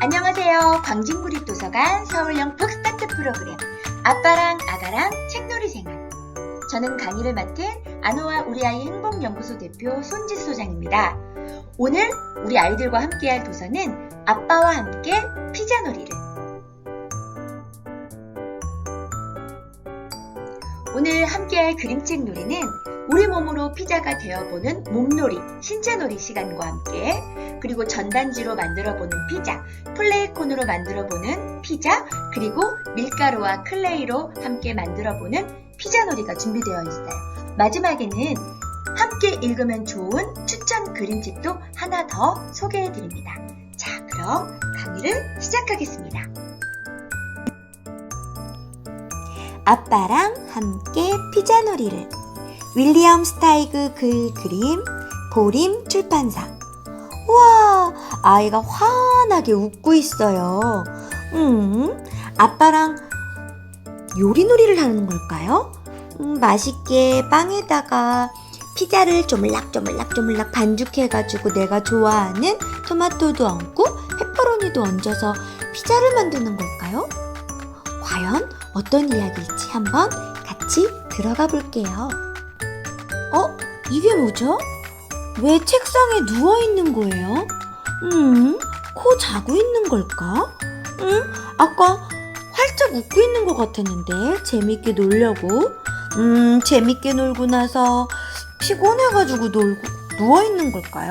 안녕하세요. 광진구립 도서관 서울형 북스타트 프로그램 아빠랑 아가랑 책놀이 생활. 저는 강의를 맡은 안호와 우리 아이 행복연구소 대표 손지수 소장입니다. 오늘 우리 아이들과 함께할 도서는 아빠와 함께 피자놀이를. 오늘 함께할 그림책 놀이는 우리 몸으로 피자가 되어보는 몸놀이, 신체놀이 시간과 함께 그리고 전단지로 만들어보는 피자, 플레이콘으로 만들어보는 피자, 그리고 밀가루와 클레이로 함께 만들어보는 피자놀이가 준비되어 있어요. 마지막에는 함께 읽으면 좋은 추천 그림책도 하나 더 소개해드립니다. 자, 그럼 강의를 시작하겠습니다. 아빠랑 함께 피자놀이를 윌리엄 스타이그 글 그림 보림 출판사 우와 아이가 환하게 웃고 있어요 음 아빠랑 요리놀이를 하는 걸까요? 음, 맛있게 빵에다가 피자를 쪼물락쪼물락쪼물락 반죽해가지고 내가 좋아하는 토마토도 얹고 페퍼로니도 얹어서 피자를 만드는 걸까요? 과연 어떤 이야기일지 한번 같이 들어가 볼게요. 어? 이게 뭐죠? 왜 책상에 누워 있는 거예요? 음, 코 자고 있는 걸까? 음, 아까 활짝 웃고 있는 것 같았는데 재밌게 놀려고. 음, 재밌게 놀고 나서 피곤해가지고 놀고 누워 있는 걸까요?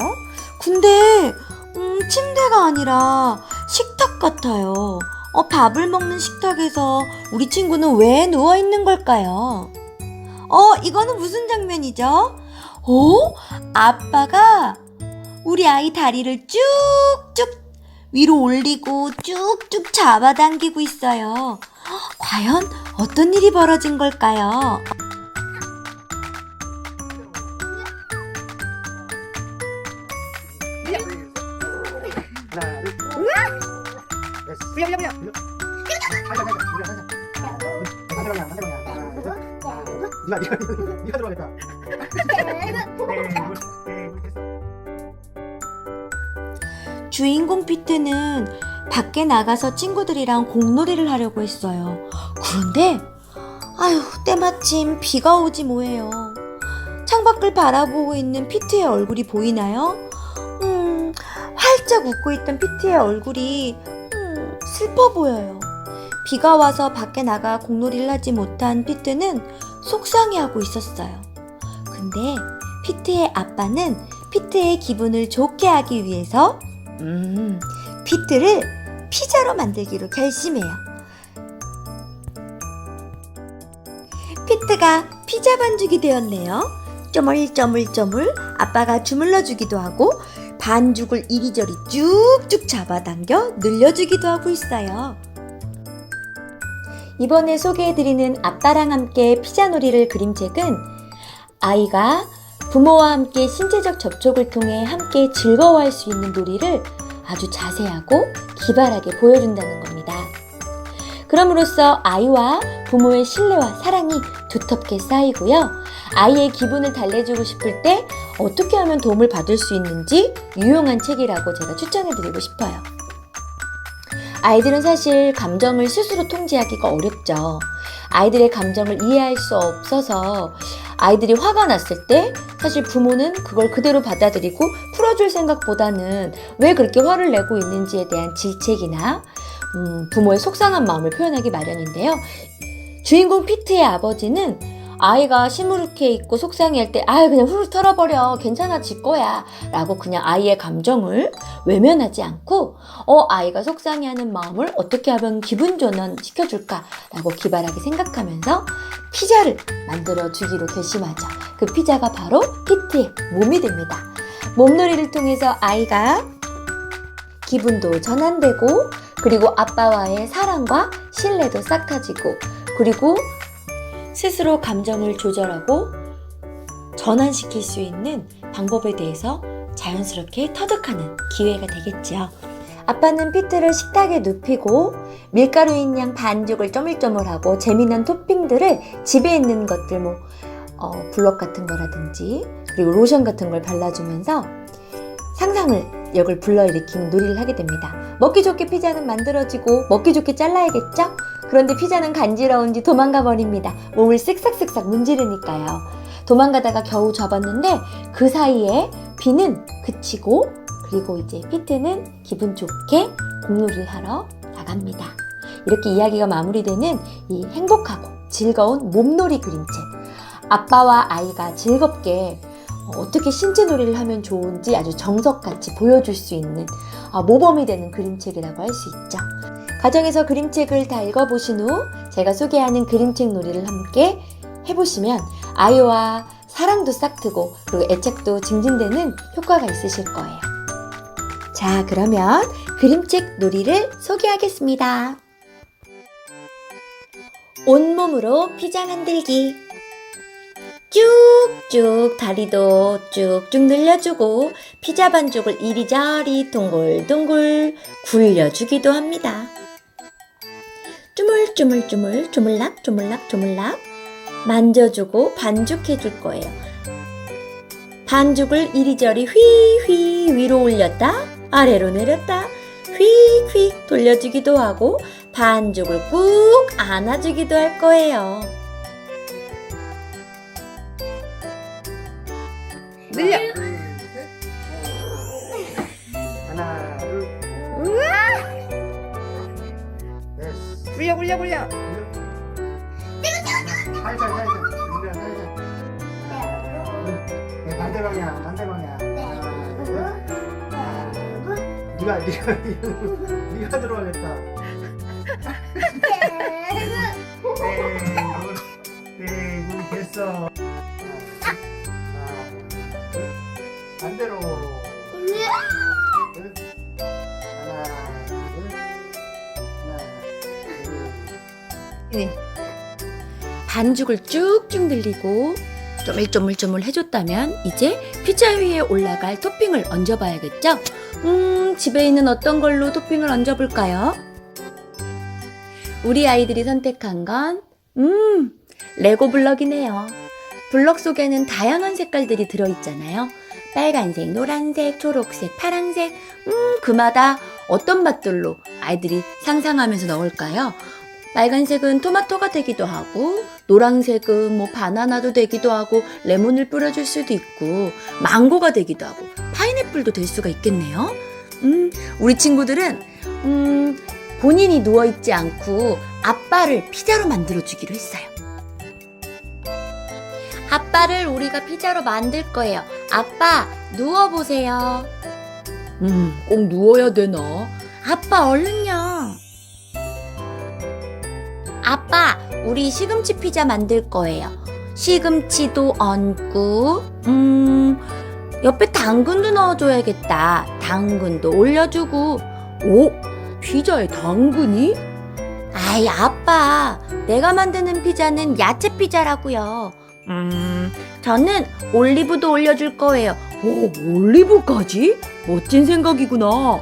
근데 음, 침대가 아니라 식탁 같아요. 어, 밥을 먹는 식탁에서 우리 친구는 왜 누워 있는 걸까요? 어, 이거는 무슨 장면이죠? 어? 아빠가 우리 아이 다리를 쭉쭉 위로 올리고 쭉쭉 잡아당기고 있어요. 과연 어떤 일이 벌어진 걸까요? 주인공 피트는 밖에 나가서 친구들이랑 공놀이를 하려고 했어요. 그런데 아휴 때마침 비가 오지 뭐예요. 창밖을 바라보고 있는 피트의 얼굴이 보이나요? 음, 활짝 웃고 있던 피트의 얼굴이 음, 슬퍼 보여요. 비가 와서 밖에 나가 공놀이를 하지 못한 피트는 속상해하고 있었어요. 근데 피트의 아빠는 피트의 기분을 좋게 하기 위해서 음, 피트를 피자로 만들기로 결심해요. 피트가 피자 반죽이 되었네요. 쪼물쪼물쪼물 아빠가 주물러 주기도 하고 반죽을 이리저리 쭉쭉 잡아당겨 늘려주기도 하고 있어요. 이번에 소개해드리는 아빠랑 함께 피자놀이를 그림책은 아이가 부모와 함께 신체적 접촉을 통해 함께 즐거워할 수 있는 놀이를 아주 자세하고 기발하게 보여준다는 겁니다. 그럼으로써 아이와 부모의 신뢰와 사랑이 두텁게 쌓이고요. 아이의 기분을 달래주고 싶을 때 어떻게 하면 도움을 받을 수 있는지 유용한 책이라고 제가 추천해드리고 싶어요. 아이들은 사실 감정을 스스로 통제하기가 어렵죠. 아이들의 감정을 이해할 수 없어서 아이들이 화가 났을 때 사실 부모는 그걸 그대로 받아들이고 풀어줄 생각보다는 왜 그렇게 화를 내고 있는지에 대한 질책이나 음, 부모의 속상한 마음을 표현하기 마련인데요. 주인공 피트의 아버지는 아이가 시무룩해 있고 속상해할 때, 아 그냥 후루 털어버려. 괜찮아 질 거야. 라고 그냥 아이의 감정을 외면하지 않고, 어, 아이가 속상해하는 마음을 어떻게 하면 기분 전환 시켜줄까? 라고 기발하게 생각하면서 피자를 만들어 주기로 결심하죠. 그 피자가 바로 피트의 몸이 됩니다. 몸놀이를 통해서 아이가 기분도 전환되고, 그리고 아빠와의 사랑과 신뢰도 싹트지고 그리고 스스로 감정을 조절하고 전환시킬 수 있는 방법에 대해서 자연스럽게 터득하는 기회가 되겠죠. 아빠는 피트를 식탁에 눕히고 밀가루인 양 반죽을 쪼물쪼물하고 재미난 토핑들을 집에 있는 것들 뭐 어, 블럭 같은 거라든지 그리고 로션 같은 걸 발라주면서 상상을 역을 불러일으키는 놀이를 하게 됩니다. 먹기 좋게 피자는 만들어지고 먹기 좋게 잘라야겠죠? 그런데 피자는 간지러운지 도망가 버립니다. 몸을 쓱싹쓱싹 문지르니까요. 도망가다가 겨우 잡았는데 그 사이에 비는 그치고 그리고 이제 피트는 기분 좋게 공놀이를 하러 나갑니다. 이렇게 이야기가 마무리되는 이 행복하고 즐거운 몸놀이 그림책. 아빠와 아이가 즐겁게 어떻게 신체 놀이를 하면 좋은지 아주 정석같이 보여줄 수 있는 아, 모범이 되는 그림책이라고 할 수 있죠. 가정에서 그림책을 다 읽어보신 후 제가 소개하는 그림책 놀이를 함께 해보시면 아이와 사랑도 싹트고 그리고 애착도 증진되는 효과가 있으실 거예요. 자, 그러면 그림책 놀이를 소개하겠습니다. 온몸으로 피자 만들기. 쭉쭉 다리도 쭉쭉 늘려주고 피자 반죽을 이리저리 동글동글 굴려주기도 합니다. 주물주물주물 조물락 조물락 조물락 만져주고 반죽해줄 거예요. 반죽을 이리저리 휘휘 위로 올렸다 아래로 내렸다 휘휘 돌려주기도 하고 반죽을 꾹 안아주기도 할 거예요. 늘려. 굴려, 굴려, 굴려. 살살, 살살. 굴려, 살살. 네, 반대 방향, 반대 방향. 하나, 둘. 네가, 네가, 네가, 들어가겠다. 네, 네, 됐어. 둘. 반죽을 쭉쭉 늘리고 쪼물쪼물쪼물 해줬다면 이제 피자 위에 올라갈 토핑을 얹어봐야겠죠? 음, 집에 있는 어떤 걸로 토핑을 얹어볼까요? 우리 아이들이 선택한 건, 음, 레고 블럭이네요. 블럭 속에는 다양한 색깔들이 들어있잖아요. 빨간색, 노란색, 초록색, 파란색, 음, 그마다 어떤 맛들로 아이들이 상상하면서 넣을까요? 빨간색은 토마토가 되기도 하고, 노란색은 뭐 바나나도 되기도 하고, 레몬을 뿌려줄 수도 있고, 망고가 되기도 하고, 파인애플도 될 수가 있겠네요. 음, 우리 친구들은, 음, 본인이 누워 있지 않고 아빠를 피자로 만들어 주기로 했어요. 아빠를 우리가 피자로 만들 거예요. 아빠, 누워 보세요. 음, 꼭 누워야 되나? 아빠, 얼른요. 아빠, 우리 시금치 피자 만들 거예요. 시금치도 얹고, 음, 옆에 당근도 넣어줘야겠다. 당근도 올려주고, 오, 피자에 당근이? 아이, 아빠, 내가 만드는 피자는 야채 피자라고요. 음, 저는 올리브도 올려줄 거예요. 오, 올리브까지? 멋진 생각이구나.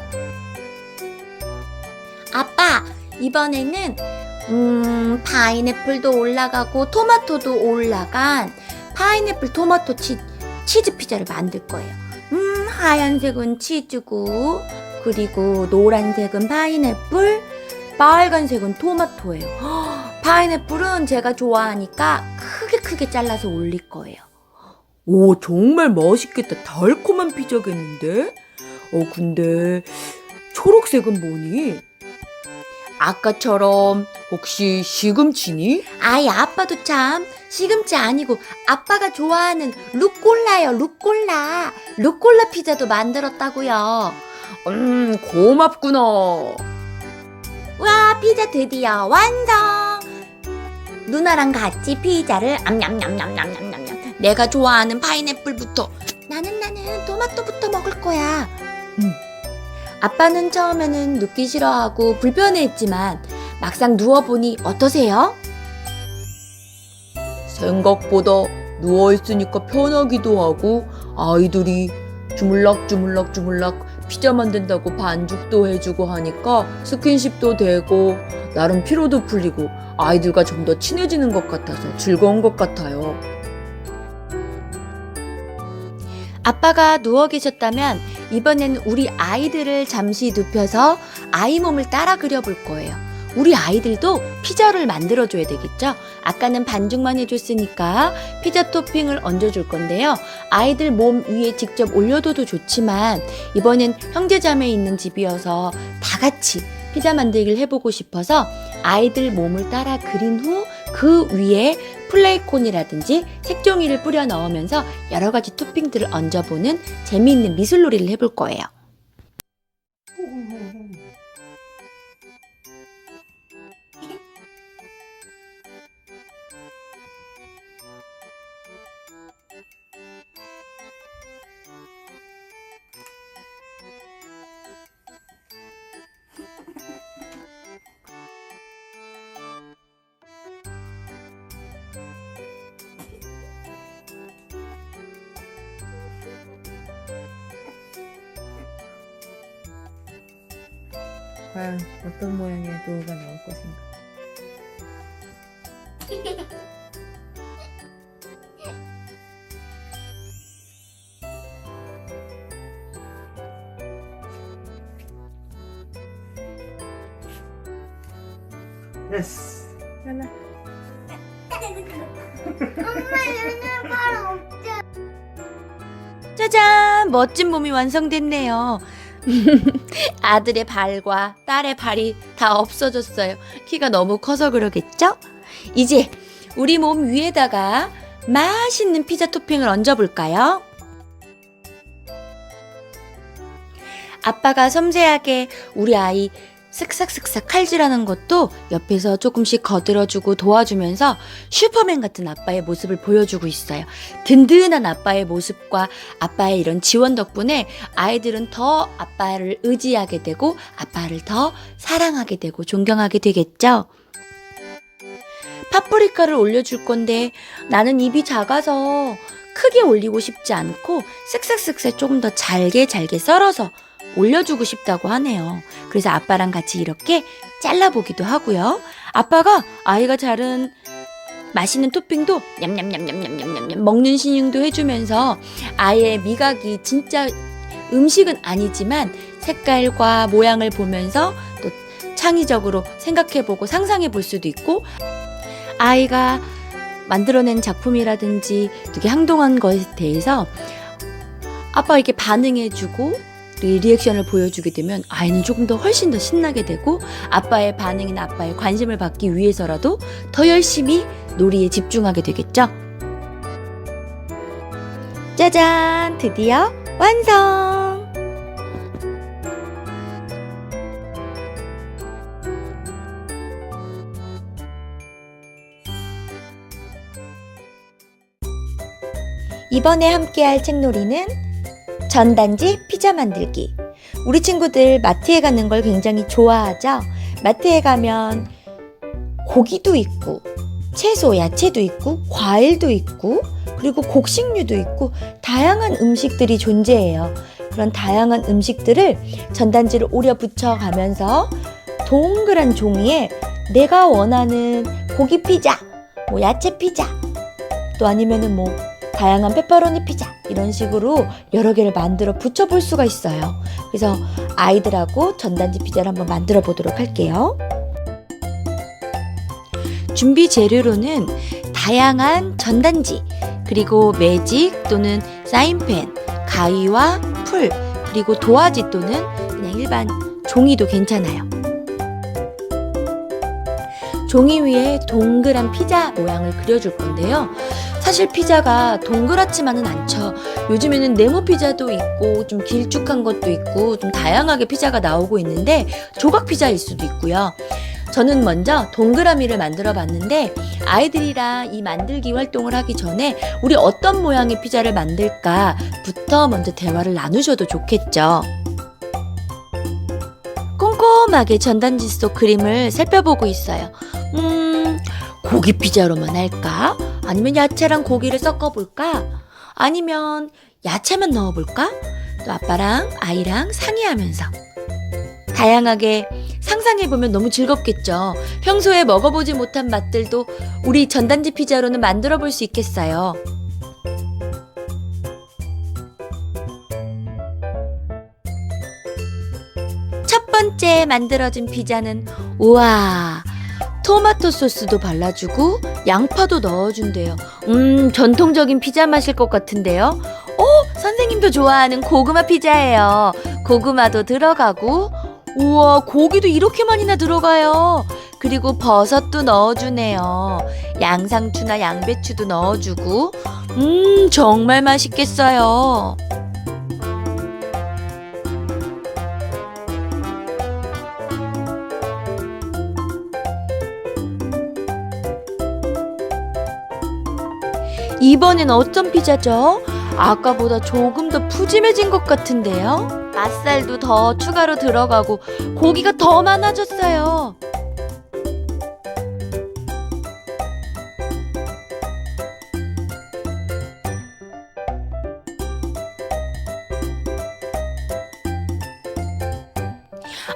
아빠, 이번에는 음, 파인애플도 올라가고 토마토도 올라간 파인애플 토마토 치, 치즈 피자를 만들 거예요. 음, 하얀색은 치즈고 그리고 노란색은 파인애플, 빨간색은 토마토예요. 헉, 파인애플은 제가 좋아하니까 크게 크게 잘라서 올릴 거예요. 오, 정말 맛있겠다. 달콤한 피자겠는데? 어, 근데 초록색은 뭐니? 아까처럼 혹시 시금치니? 아이 아빠도 참 시금치 아니고 아빠가 좋아하는 루꼴라요 루꼴라. 루꼴라 피자도 만들었다고요. 음 고맙구나. 와 피자 드디어 완성. 누나랑 같이 피자를 암냠냠냠냠냠냠. 내가 좋아하는 파인애플부터 나는 나는 토마토부터 먹을 거야. 음. 아빠는 처음에는 눕기 싫어하고 불편해했지만 막상 누워보니 어떠세요? 생각보다 누워있으니까 편하기도 하고 아이들이 주물럭 주물럭 주물럭 피자 만든다고 반죽도 해주고 하니까 스킨십도 되고 나름 피로도 풀리고 아이들과 좀 더 친해지는 것 같아서 즐거운 것 같아요. 아빠가 누워 계셨다면 이번엔 우리 아이들을 잠시 눕혀서 아이 몸을 따라 그려볼 거예요. 우리 아이들도 피자를 만들어줘야 되겠죠? 아까는 반죽만 해줬으니까 피자 토핑을 얹어줄 건데요. 아이들 몸 위에 직접 올려둬도 좋지만 이번엔 형제자매 있는 집이어서 다 같이 피자 만들기를 해보고 싶어서 아이들 몸을 따라 그린 후 그 위에 플레이콘이라든지 색종이를 뿌려 넣으면서 여러 가지 토핑들을 얹어보는 재미있는 미술놀이를 해볼 거예요. 과연 어떤 모양의 노후가 나올 것인가? 예스. 하나. 짜잔! 멋진 몸이 완성됐네요. 아들의 발과 딸의 발이 다 없어졌어요. 키가 너무 커서 그러겠죠? 이제 우리 몸 위에다가 맛있는 피자 토핑을 얹어볼까요? 아빠가 섬세하게 우리 아이 쓱싹쓱싹 칼질하는 것도 옆에서 조금씩 거들어주고 도와주면서 슈퍼맨 같은 아빠의 모습을 보여주고 있어요. 든든한 아빠의 모습과 아빠의 이런 지원 덕분에 아이들은 더 아빠를 의지하게 되고 아빠를 더 사랑하게 되고 존경하게 되겠죠? 파프리카를 올려줄 건데 나는 입이 작아서 크게 올리고 싶지 않고 쓱싹쓱싹 조금 더 잘게 잘게 썰어서 올려주고 싶다고 하네요. 그래서 아빠랑 같이 이렇게 잘라보기도 하고요. 아빠가 아이가 자른 맛있는 토핑도 냠냠냠냠냠냠냠 먹는 신용도 해주면서 아이의 미각이 진짜 음식은 아니지만 색깔과 모양을 보면서 또 창의적으로 생각해보고 상상해볼 수도 있고 아이가 만들어낸 작품이라든지 되게 행동한 것에 대해서 아빠 이렇게 반응해주고 이 리액션을 보여주게 되면 아이는 조금 더 훨씬 더 신나게 되고 아빠의 반응이나 아빠의 관심을 받기 위해서라도 더 열심히 놀이에 집중하게 되겠죠? 짜잔! 드디어 완성! 이번에 함께할 책놀이는 전단지 피자 만들기. 우리 친구들 마트에 가는 걸 굉장히 좋아하죠? 마트에 가면 고기도 있고, 채소, 야채도 있고, 과일도 있고, 그리고 곡식류도 있고, 다양한 음식들이 존재해요. 그런 다양한 음식들을 전단지를 오려 붙여 가면서 동그란 종이에 내가 원하는 고기 피자, 뭐 야채 피자, 또 아니면은 뭐 다양한 페퍼로니 피자 이런 식으로 여러 개를 만들어 붙여볼 수가 있어요. 그래서 아이들하고 전단지 피자를 한번 만들어 보도록 할게요. 준비 재료로는 다양한 전단지, 그리고 매직 또는 사인펜, 가위와 풀, 그리고 도화지 또는 그냥 일반 종이도 괜찮아요. 종이 위에 동그란 피자 모양을 그려줄 건데요. 사실 피자가 동그랗지만은 않죠. 요즘에는 네모 피자도 있고 좀 길쭉한 것도 있고 좀 다양하게 피자가 나오고 있는데 조각 피자일 수도 있고요. 저는 먼저 동그라미를 만들어 봤는데 아이들이랑 이 만들기 활동을 하기 전에 우리 어떤 모양의 피자를 만들까부터 먼저 대화를 나누셔도 좋겠죠. 꼼꼼하게 전단지 속 그림을 살펴보고 있어요. 음, 고기 피자로만 할까? 아니면 야채랑 고기를 섞어볼까? 아니면 야채만 넣어볼까? 또 아빠랑 아이랑 상의하면서. 다양하게 상상해보면 너무 즐겁겠죠. 평소에 먹어보지 못한 맛들도 우리 전단지 피자로는 만들어 볼 수 있겠어요. 첫 번째 만들어진 피자는 우와! 토마토 소스도 발라주고 양파도 넣어준대요. 음 전통적인 피자 맛일 것 같은데요. 오 선생님도 좋아하는 고구마 피자예요. 고구마도 들어가고 우와 고기도 이렇게 많이나 들어가요. 그리고 버섯도 넣어주네요. 양상추나 양배추도 넣어주고 음 정말 맛있겠어요. 이번엔 어떤 피자죠? 아까보다 조금 더 푸짐해진 것 같은데요? 맛살도 더 추가로 들어가고 고기가 더 많아졌어요.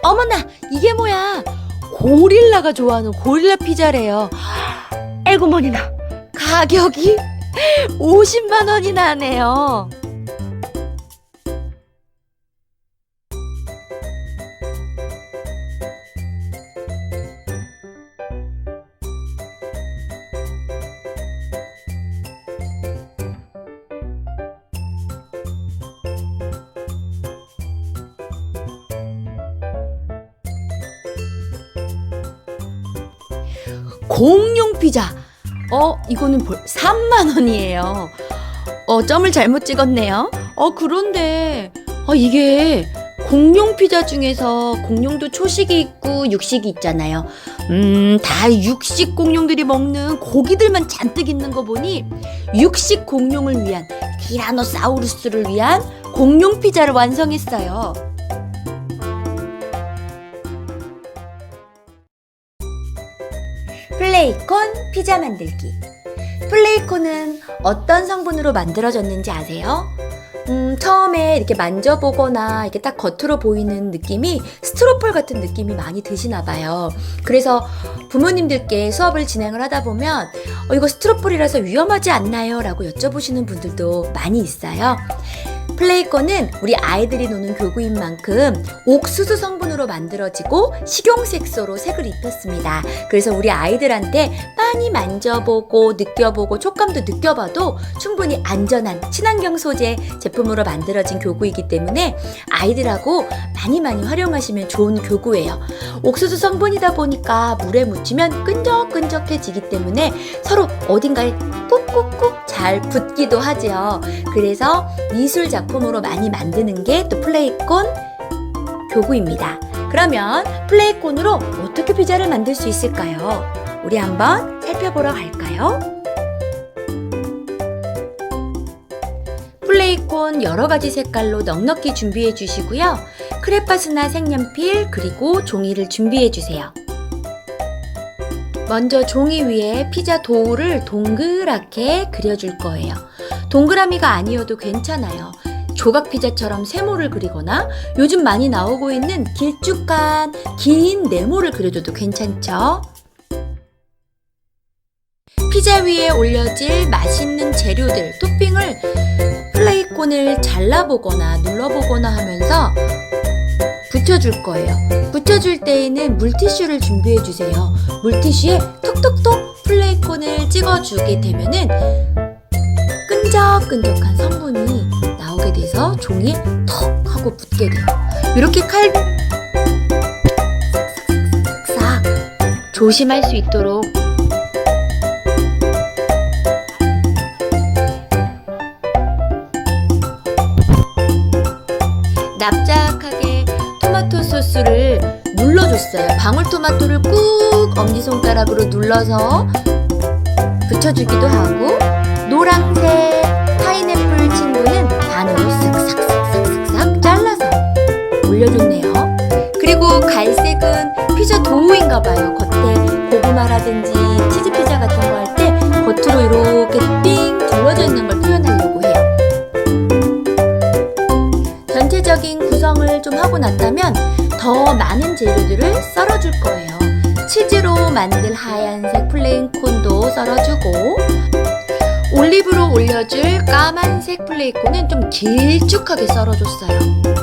어머나, 이게 뭐야? 고릴라가 좋아하는 고릴라 피자래요. 아이고 머니나. 가격이 50만 원이나 하네요. 공룡 피자. 어, 이거는 벌 3만 원이에요. 어, 점을 잘못 찍었네요. 어, 그런데 어, 이게 공룡 피자 중에서 공룡도 초식이 있고 육식이 있잖아요. 음, 다 육식 공룡들이 먹는 고기들만 잔뜩 있는 거 보니 육식 공룡을 위한 티라노사우루스를 위한 공룡 피자를 완성했어요. 피자 만들기. 플레이콘은 어떤 성분으로 만들어졌는지 아세요? 음, 처음에 이렇게 만져보거나 이렇게 딱 겉으로 보이는 느낌이 스트로폴 같은 느낌이 많이 드시나 봐요. 그래서 부모님들께 수업을 진행을 하다 보면 어, 이거 스트로폴이라서 위험하지 않나요? 라고 여쭤보시는 분들도 많이 있어요. 플레이콘은 우리 아이들이 노는 교구인 만큼 옥수수 성분으로 만들어지고 식용색소로 색을 입혔습니다. 그래서 우리 아이들한테 많이 만져보고 느껴보고 촉감도 느껴봐도 충분히 안전한 친환경 소재 제품으로 만들어진 교구이기 때문에 아이들하고 많이 많이 활용하시면 좋은 교구예요. 옥수수 성분이다 보니까 물에 묻히면 끈적끈적해지기 때문에 서로 어딘가에 꾹꾹꾹 잘 붙기도 하죠. 그래서 미술 작품 으로 많이 만드는 게 또 플레이콘 교구입니다. 그러면 플레이콘으로 어떻게 피자를 만들 수 있을까요? 우리 한번 살펴보러 갈까요? 플레이콘 여러 가지 색깔로 넉넉히 준비해 주시고요. 크레파스나 색연필 그리고 종이를 준비해 주세요. 먼저 종이 위에 피자 도우를 동그랗게 그려줄 거예요. 동그라미가 아니어도 괜찮아요. 조각 피자처럼 세모를 그리거나 요즘 많이 나오고 있는 길쭉한 긴 네모를 그려줘도 괜찮죠? 피자 위에 올려질 맛있는 재료들, 토핑을 플레이콘을 잘라보거나 눌러보거나 하면서 붙여줄 거예요. 붙여줄 때에는 물티슈를 준비해 주세요. 물티슈에 톡톡톡 플레이콘을 찍어주게 되면은 끈적끈적한 성분이 나오게 돼서 종이에 톡 하고 붙게 돼요. 이렇게 칼 싹 조심할 수 있도록 납작하게 토마토 소스를 눌러줬어요. 방울토마토를 꾹 엄지손가락으로 눌러서 붙여주기도 하고 노란색 파인애플 친구는 반으로 쓱싹싹싹싹 잘라서 올려줬네요. 그리고 갈색은 피자 도우인가 봐요. 겉에 고구마라든지 치즈 피자 같은 거 할 때 겉으로 이렇게 삥 둘러져 있는 걸 표현하려고 해요. 전체적인 구성을 좀 하고 났다면 더 많은 재료들을 썰어줄 거예요. 치즈로 만들 하얀색 플레인 콘도 썰어주고 올리브로 올려줄 까만색 플레이콘은 좀 길쭉하게 썰어줬어요.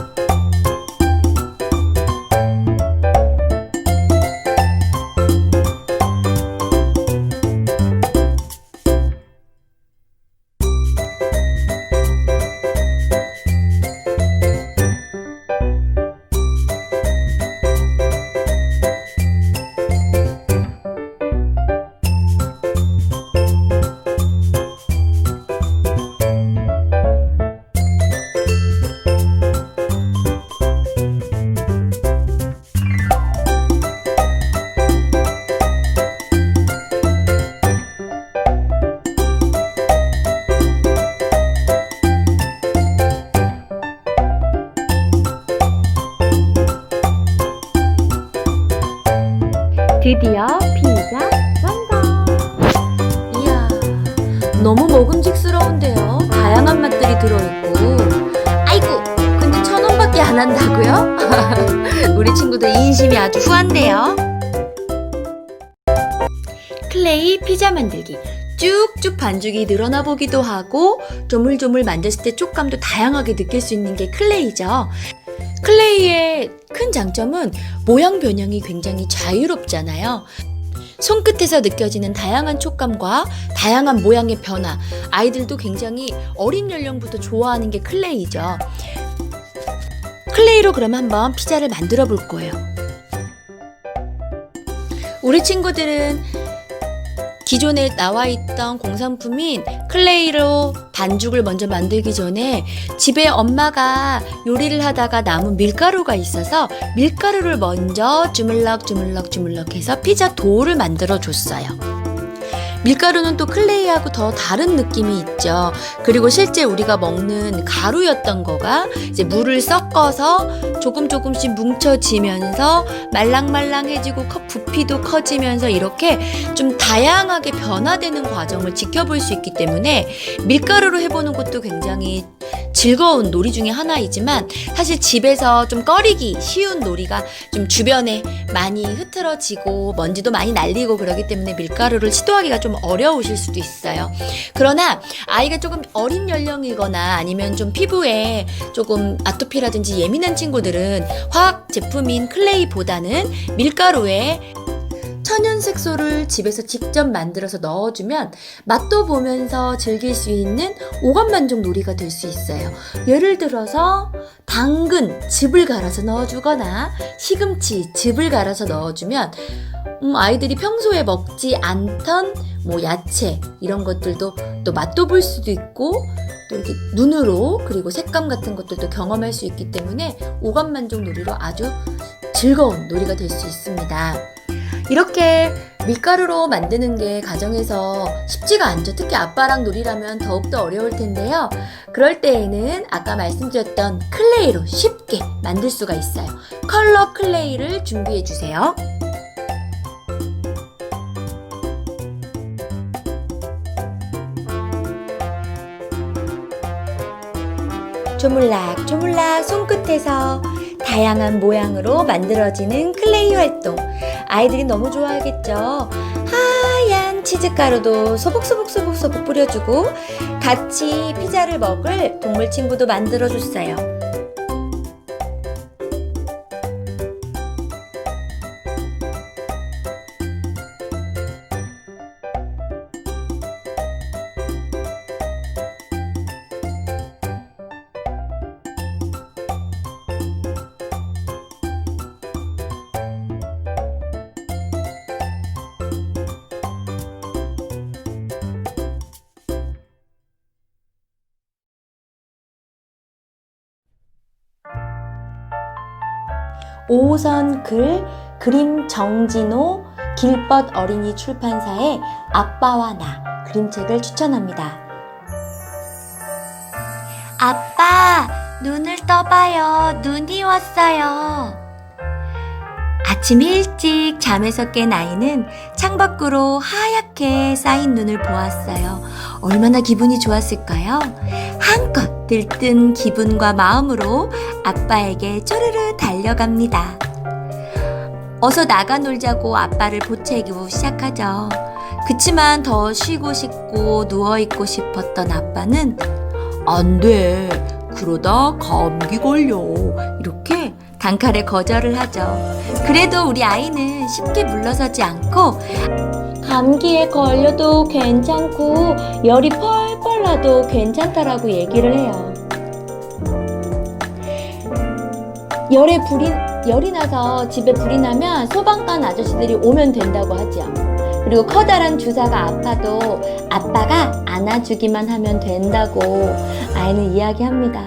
안 한다고요? 우리 친구들 인심이 아주 후한데요. 클레이 피자 만들기. 쭉쭉 반죽이 늘어나 보기도 하고 조물조물 만졌을 때 촉감도 다양하게 느낄 수 있는 게 클레이죠. 클레이의 큰 장점은 모양 변형이 굉장히 자유롭잖아요. 손끝에서 느껴지는 다양한 촉감과 다양한 모양의 변화, 아이들도 굉장히 어린 연령부터 좋아하는 게 클레이죠. 클레이로 그럼 한번 피자를 만들어 볼 거예요. 우리 친구들은 기존에 나와 있던 공산품인 클레이로 반죽을 먼저 만들기 전에 집에 엄마가 요리를 하다가 남은 밀가루가 있어서 밀가루를 먼저 주물럭 주물럭 주물럭 해서 피자 도우를 만들어 줬어요. 밀가루는 또 클레이하고 더 다른 느낌이 있죠. 그리고 실제 우리가 먹는 가루였던 거가 이제 물을 섞어서 조금 조금씩 뭉쳐지면서 말랑말랑해지고 컵 부피도 커지면서 이렇게 좀 다양하게 변화되는 과정을 지켜볼 수 있기 때문에 밀가루로 해보는 것도 굉장히 즐거운 놀이 중에 하나이지만 사실 집에서 좀 꺼리기 쉬운 놀이가 좀 주변에 많이 흐트러지고 먼지도 많이 날리고 그러기 때문에 밀가루를 시도하기가 좀 어려우실 수도 있어요. 그러나 아이가 조금 어린 연령이거나 아니면 좀 피부에 조금 아토피라든지 예민한 친구들은 화학 제품인 클레이보다는 밀가루에 천연 색소를 집에서 직접 만들어서 넣어주면 맛도 보면서 즐길 수 있는 오감 만족 놀이가 될 수 있어요. 예를 들어서 당근 즙을 갈아서 넣어주거나 시금치 즙을 갈아서 넣어주면 음, 아이들이 평소에 먹지 않던 뭐 야채 이런 것들도 또 맛도 볼 수도 있고 또 이렇게 눈으로 그리고 색감 같은 것들도 경험할 수 있기 때문에 오감 만족 놀이로 아주 즐거운 놀이가 될 수 있습니다. 이렇게 밀가루로 만드는 게 가정에서 쉽지가 않죠. 특히 아빠랑 놀이라면 더욱더 어려울 텐데요. 그럴 때에는 아까 말씀드렸던 클레이로 쉽게 만들 수가 있어요. 컬러 클레이를 준비해 주세요. 조물락 조물락 손끝에서 다양한 모양으로 만들어지는 클레이 활동. 아이들이 너무 좋아하겠죠. 하얀 치즈가루도 소복소복소복소복 뿌려주고 같이 피자를 먹을 동물 친구도 만들어줬어요. 오선 글 그림 정진호 길벗 어린이 출판사의 아빠와 나 그림책을 추천합니다. 아빠, 눈을 떠봐요. 눈이 왔어요. 아침 일찍 잠에서 깬 아이는 창밖으로 하얗게 쌓인 눈을 보았어요. 얼마나 기분이 좋았을까요? 한껏 들뜬 기분과 마음으로 아빠에게 쪼르르 달려갑니다. 어서 나가 놀자고 아빠를 보채기고 시작하죠. 그치만 더 쉬고 싶고 누워있고 싶었던 아빠는 안 돼. 그러다 감기 걸려. 이렇게 단칼에 거절을 하죠. 그래도 우리 아이는 쉽게 물러서지 않고 감기에 걸려도 괜찮고 열이 펄펄 나도 괜찮다라고 얘기를 해요. 열에 불이 열이 나서 집에 불이 나면 소방관 아저씨들이 오면 된다고 하죠. 그리고 커다란 주사가 아파도 아빠가 안아주기만 하면 된다고 아이는 이야기합니다.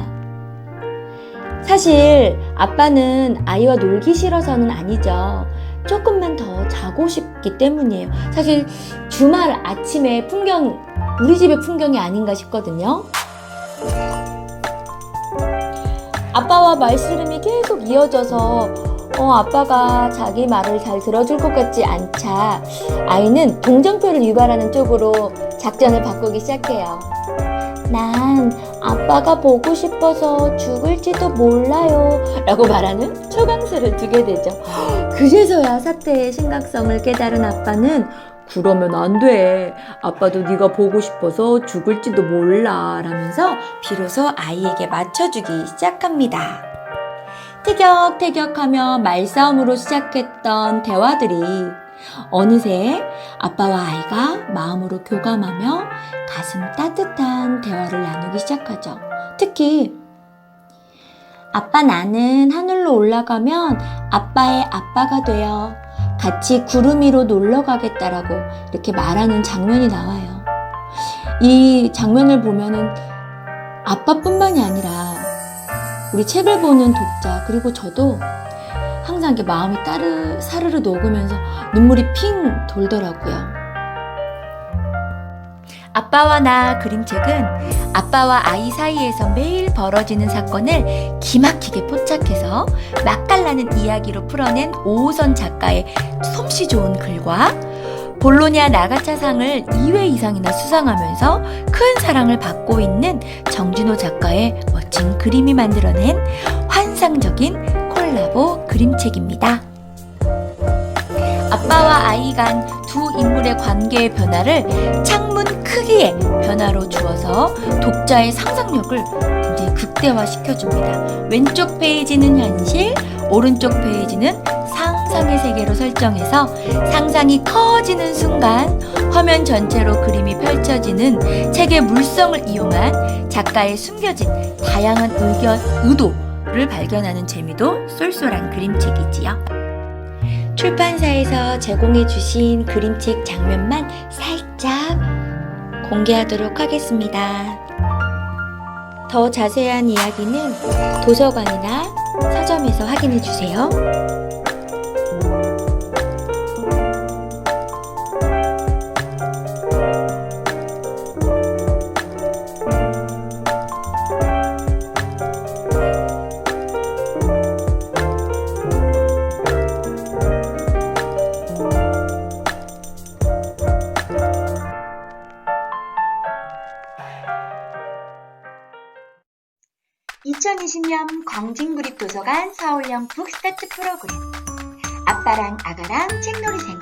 사실 아빠는 아이와 놀기 싫어서는 아니죠. 조금만 더 자고 싶기 때문이에요. 사실 주말 아침에 풍경, 우리 집의 풍경이 아닌가 싶거든요. 아빠와 말씨름이 계속 이어져서 어, 아빠가 자기 말을 잘 들어줄 것 같지 않자 아이는 동정표를 유발하는 쪽으로 작전을 바꾸기 시작해요. 난 아빠가 보고 싶어서 죽을지도 몰라요. 라고 말하는 초강수를 두게 되죠. 그제서야 사태의 심각성을 깨달은 아빠는 그러면 안 돼. 아빠도 네가 보고 싶어서 죽을지도 몰라. 라면서 비로소 아이에게 맞춰주기 시작합니다. 티격태격하며 말싸움으로 시작했던 대화들이 어느새 아빠와 아이가 마음으로 교감하며 가슴 따뜻한 대화를 나누기 시작하죠. 특히 아빠 나는 하늘로 올라가면 아빠의 아빠가 되어 같이 구름 위로 놀러 가겠다라고 이렇게 말하는 장면이 나와요. 이 장면을 보면은 아빠뿐만이 아니라 우리 책을 보는 독자 그리고 저도 항상 이렇게 마음이 따르 사르르 녹으면서 눈물이 핑 돌더라고요. 아빠와 나 그림책은 아빠와 아이 사이에서 매일 벌어지는 사건을 기막히게 포착해서 맛깔나는 이야기로 풀어낸 오우선 작가의 솜씨 좋은 글과 볼로냐 나가차상을 2회 이상이나 수상하면서 큰 사랑을 받고 있는 정진호 작가의 멋진 그림이 만들어낸 환상적인 콜라보 그림책입니다. 아빠와 아이 간 두 인물의 관계의 변화를 창문 크기의 변화로 주어서 독자의 상상력을 굉장히 극대화시켜줍니다. 왼쪽 페이지는 현실, 오른쪽 페이지는 상상의 세계로 설정해서 상상이 커지는 순간 화면 전체로 그림이 펼쳐지는 책의 물성을 이용한 작가의 숨겨진 다양한 의견, 의도 를 발견하는 재미도 쏠쏠한 그림책이지요. 출판사에서 제공해 주신 그림책 장면만 살짝 공개하도록 하겠습니다. 더 자세한 이야기는 도서관이나 서점에서 확인해 주세요. (2020년) 광진구립도서관 서울형 북스타트 프로그램 아빠랑 아가랑 책놀이 생활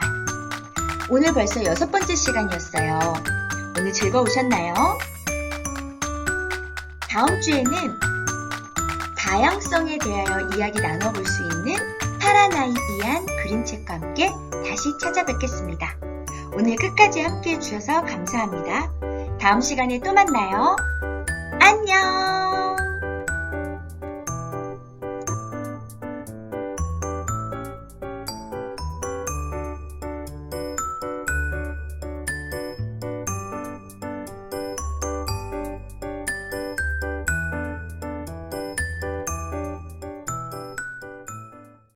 오늘 벌써 여섯 번째 시간이었어요 오늘 즐거우셨나요? 다음 주에는 다양성에 대하여 이야기 나눠볼 수 있는 파라나이비안 그림책과 함께 다시 찾아뵙겠습니다. 오늘 끝까지 함께 해주셔서 감사합니다. 다음 시간에 또 만나요. 안녕!